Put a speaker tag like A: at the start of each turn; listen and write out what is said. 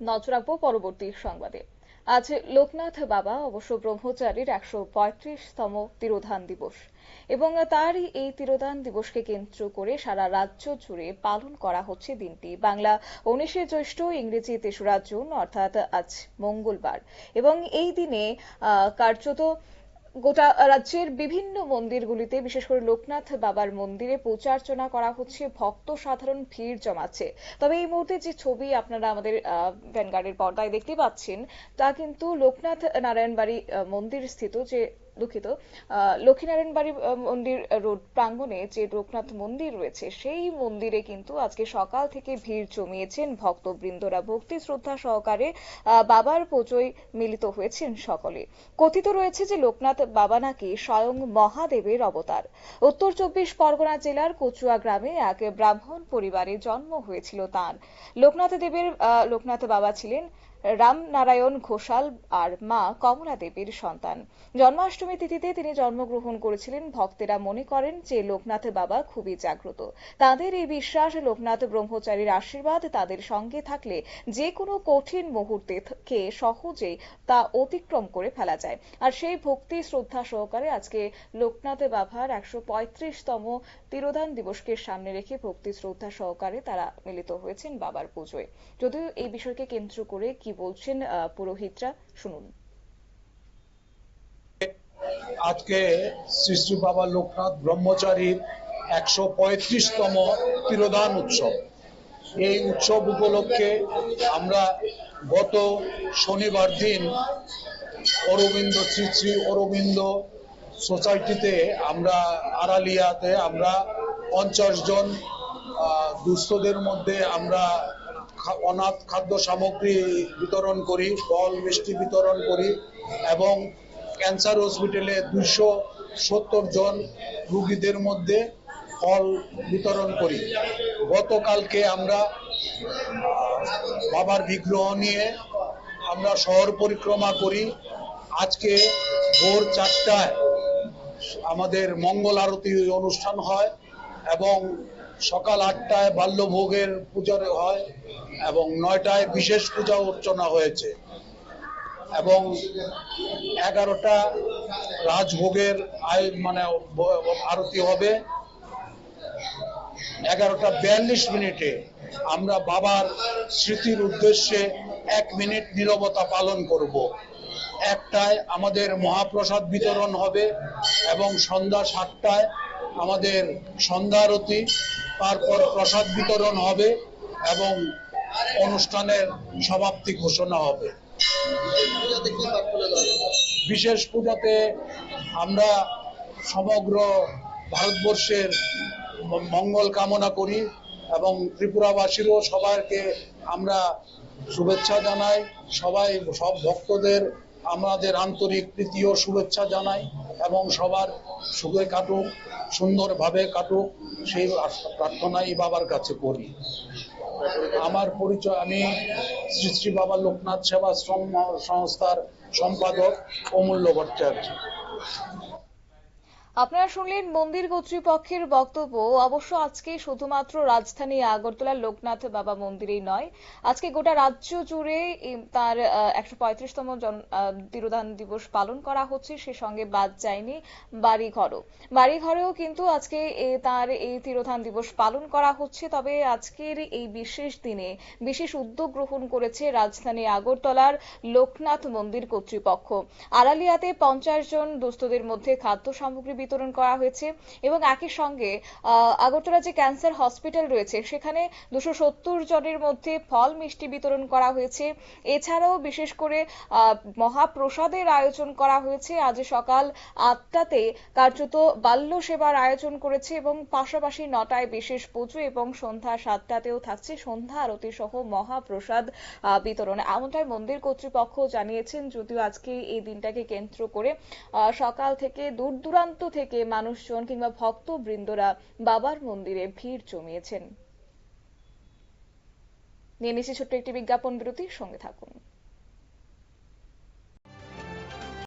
A: নজর রাখব পরবর্তী সংবাদে। আজ লোকনাথ বাবা অবশ্য ব্রহ্মচারীর একশো পঁয়ত্রিশতম তিরোধান দিবস এবং তার এই তিরোধান দিবসকে কেন্দ্র করে সারা রাজ্য জুড়ে পালন করা হচ্ছে দিনটি। বাংলা উনিশে জ্যৈষ্ঠ ইংরেজি তেসরা জুন, অর্থাৎ আজ মঙ্গলবার এবং এই দিনে কার্যত গোটা রাজ্যের বিভিন্ন মন্দিরগুলিতে, বিশেষ করে লোকনাথ বাবার মন্দিরে পূজা অর্চনা করা হচ্ছে, ভক্ত সাধারণ ভিড় জমাচ্ছে। তবে এই মুহূর্তে যে ছবি আপনারা আমাদের ভ্যানগার্ডের পর্দায় দেখতে পাচ্ছেন, তা কিন্তু লোকনাথ নারায়ণ বাড়ি মন্দির স্থিত যে দুঃখিত লক্ষ্মীনারায়ণ বাড়ি মন্দির রোড প্রাঙ্গণে যে লোকনাথ মন্দির রয়েছে, সেই মন্দিরে কিন্তু আজকে সকাল থেকে ভিড় জমিয়েছেন ভক্তবৃন্দরা। ভক্তি শ্রদ্ধা সহকারে বাবার পুজোয় মিলিত হয়েছেন সকলে। কথিত রয়েছে যে লোকনাথ বাবা নাকি স্বয়ং মহাদেবের অবতার। উত্তর চব্বিশ পরগনা জেলার কচুয়া গ্রামে এক ব্রাহ্মণ পরিবারে জন্ম হয়েছিল তাঁর। লোকনাথ দেবের লোকনাথ বাবা ছিলেন রামনারায়ণ ঘোষাল আর মা কমলা দেবীর সন্তান। জন্মাষ্টমী তিথিতে তিনি জন্মগ্রহণ করেছিলেন। ভক্তেরা মনে করেন যে লোকনাথ বাবা খুবই জাগ্রত। তাদের এই বিশ্বাস, লোকনাথ ব্রহ্মচারীর আশীর্বাদ তাদের সঙ্গে থাকলে যে কোনো কঠিন মুহূর্তে কে সহজেই তা অতিক্রম করে ফেলা যায়। আর সেই ভক্তি, শ্রদ্ধা সহকারে আজকে লোকনাথ বাবার একশো পঁয়ত্রিশতম তিরোধান দিবসকে সামনে রেখে ভক্তি, শ্রদ্ধা সহকারে তারা মিলিত হয়েছেন বাবার পুজোয়। যদিও এই বিষয়কে কেন্দ্র করে কি বলছেন পুরোহিতরা? শুনুন।
B: আজকে শ্রী শ্রী বাবা লোকনাথ ব্রহ্মচারীর একশো পঁয়ত্রিশতম তিরোধান উৎসব। এই উৎসব উপলক্ষে আমরা গত শনিবার দিন অরবিন্দ, শ্রী শ্রী অরবিন্দ সোসাইটিতে আমরা আড়ালিয়াতে আমরা পঞ্চাশ জন দুস্থদের মধ্যে আমরা অনাথ খাদ্য সামগ্রী বিতরণ করি, ফল, মিষ্টি বিতরণ করি এবং ক্যান্সার হসপিটালে দুইশো সত্তর জন রুগীদের মধ্যে ফল বিতরণ করি। গতকালকে আমরা বাবার বিগ্রহ নিয়ে আমরা শহর পরিক্রমা করি। আজকে ভোর চারটায় আমাদের মঙ্গল আরতি অনুষ্ঠান হয় এবং সকাল আটটায় বাল্যভোগের পূজা হয় এবং নয়টায় বিশেষ পূজা অর্চনা হয়েছে। এবং এগারোটা রাজভোগের আয় মানে আরতি হবে। এগারোটা বিয়াল্লিশ মিনিটে আমরা বাবার স্মৃতির উদ্দেশ্যে এক মিনিট নিরবতা পালন করব। একটায় আমাদের মহাপ্রসাদ বিতরণ হবে এবং সন্ধ্যা সাতটায় আমাদের সন্ধ্যা আরতি তারপর প্রসাদ বিতরণ হবে এবং অনুষ্ঠানের সমাপ্তি ঘোষণা হবে। বিশেষ পূজাতে আমরা সমগ্র ভারতবর্ষের মঙ্গল কামনা করি এবং ত্রিপুরাবাসীরও সবাইকে আমরা শুভেচ্ছা জানাই। সবাই, সব ভক্তদের আমাদের আন্তরিক প্রীতি ও শুভেচ্ছা জানাই এবং সবার সুখে কাটুক, সুন্দরভাবে কাটুক, সেই প্রার্থনাই বাবার কাছে করি। আমার পরিচয় আমি শ্রী শ্রী বাবা লোকনাথ সেবাশ্রম সংস্থার সম্পাদক অমূল্য ভট্টাচার্য
A: আপনারা শুনলেন মন্দির কর্তৃপক্ষের বক্তব্য। অবশ্য আজকে শুধুমাত্র রাজধানী আগরতলার লোকনাথ বাবা মন্দিরেই নয়, আজকে গোটা রাজ্য জুড়ে তার একশো পঁয়ত্রিশতম তিরোধান দিবস পালন করা হচ্ছে, সে সঙ্গে বাদ যায়নি বাড়িঘরও। বাড়িঘরেও কিন্তু আজকে তার এই তিরোধান দিবস পালন করা হচ্ছে, তবে আজকের এই বিশেষ দিনে বিশেষ উদ্যোগ গ্রহণ করেছে রাজধানী আগরতলার লোকনাথ মন্দির কর্তৃপক্ষ। আড়ালিয়াতে পঞ্চাশ জন দুস্থদের মধ্যে খাদ্য সামগ্রী বিতরণ করা হয়েছে এবং একই সঙ্গে আগরতলা যে ক্যান্সার হসপিটাল রয়েছে, সেখানে দুশো সত্তর জনের মধ্যে ফল মিষ্টি বিতরণ করা হয়েছে। এছাড়াও বিশেষ করে মহাপ্রসাদের আয়োজন করা হয়েছে। আজ সকাল আটটাতে কার্যত বাল্য সেবার আয়োজন করেছে এবং পাশাপাশি নটায় বিশেষ পুজো এবং সন্ধ্যা সাতটাতেও থাকছে সন্ধ্যা আরতি সহ মহাপ্রসাদ বিতরণ। এমনটাই মন্দির কর্তৃপক্ষ জানিয়েছেন, যদিও আজকে এই দিনটাকে কেন্দ্র করে সকাল থেকে দূর দূরান্ত থেকে মানুষজন কিংবা ভক্তবৃন্দরা বাবার মন্দিরে ভিড় জমিয়েছেন। নিয়ে নিচ্ছি ছোট্ট একটি বিজ্ঞাপন বিরতির সঙ্গে থাকুন।